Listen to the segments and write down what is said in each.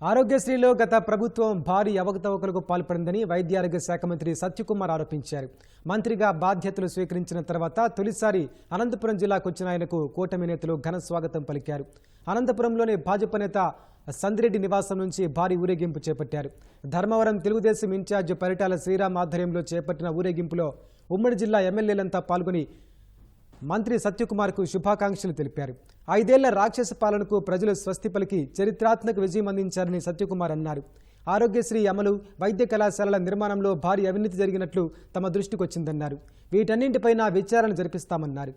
ఆరోగ్యశ్రీలో గత ప్రభుత్వం భారీ అవకతవకలకు పాల్పడిందని వైద్య ఆరోగ్య శాఖ మంత్రి సత్యకుమార్ ఆరోపించారు. మంత్రిగా బాధ్యతలు స్వీకరించిన తర్వాత తొలిసారి అనంతపురం జిల్లాకు వచ్చిన ఆయనకు కూటమి నేతలు ఘన స్వాగతం పలికారు. అనంతపురంలోని భాజపా నేత సందిరెడ్డి నివాసం నుంచి భారీ ఊరేగింపు చేపట్టారు. ధర్మవరం తెలుగుదేశం ఇన్ఛార్జ్ పరిటాల శ్రీరామ్ ఆధ్వర్యంలో చేపట్టిన ఊరేగింపులో ఉమ్మడి జిల్లా ఎమ్మెల్యేలంతా పాల్గొని మంత్రి సత్యకుమార్కు శుభాకాంక్షలు తెలిపారు. ఐదేళ్ళ రాక్షస పాలనకు ప్రజలు స్వస్తి పలికి చరిత్రాత్మక విజయం అందించారని సత్యకుమార్ అన్నారు. ఆరోగ్యశ్రీ అమలు వైద్య కళాశాలల నిర్మాణంలో భారీ అవినీతి జరిగినట్లు తమ దృష్టికొచ్చిందన్నారు. వీటన్నింటిపైన విచారణ జరిపిస్తామన్నారు.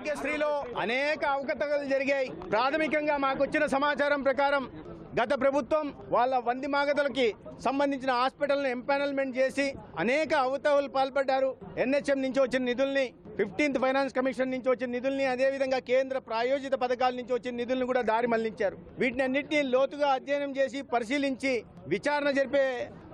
ఆరోగ్యశ్రీలో అనేక అవకతవకలు జరిగాయి. ప్రాథమికంగా మాకు వచ్చిన సమాచారం ప్రకారం గత ప్రభుత్వం వాళ్ళ వంది మాగతలకి సంబంధించిన హాస్పిటల్ను ఎంపానల్మెంట్ చేసి అనేక అవతవలు పాల్పడ్డారు. ఎన్హెచ్ఎం నుంచి వచ్చిన నిధుల్ని ఫిఫ్టీన్త్ ఫైనాన్స్ కమిషన్ నుంచి వచ్చిన నిధుల్ని అదేవిధంగా కేంద్ర ప్రాయోజిత పథకాల నుంచి వచ్చిన నిధులను కూడా దారి మళ్ళించారు. వీటిని అన్నింటినీ లోతుగా అధ్యయనం చేసి పరిశీలించి విచారణ జరిపే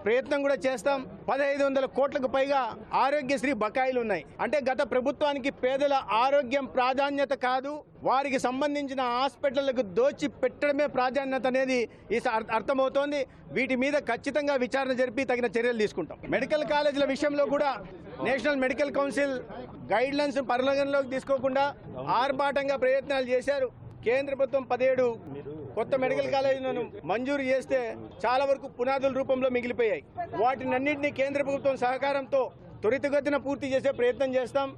ప్రయత్నం కూడా చేస్తాం. పదహైదు వందల కోట్లకు పైగా ఆరోగ్యశ్రీ బకాయిలు ఉన్నాయి. అంటే గత ప్రభుత్వానికి పేదల ఆరోగ్యం ప్రాధాన్యత కాదు వారికి సంబంధించిన హాస్పిటళ్ళకు దోచి పెట్టడమే ప్రాధాన్యత అనేది ఈ అర్థమవుతోంది. వీటి మీద ఖచ్చితంగా విచారణ జరిపి తగిన చర్యలు తీసుకుంటాం. మెడికల్ కాలేజీల విషయంలో కూడా national medical council guidelines పరిగణలోకి తీసుకోకుండా ఆర్భాటంగా ప్రయత్నాలు చేశారు. కేంద్ర ప్రభుత్వం పదిహేడు కొత్త మెడికల్ కాలేజీలను మంజూరు చేస్తే చాలా వరకు పునాదుల రూపంలో మిగిలిపోయాయి. వాటినన్నింటినీ కేంద్ర ప్రభుత్వం సహకారంతో త్వరితగతిన పూర్తి చేసే ప్రయత్నం చేస్తాం.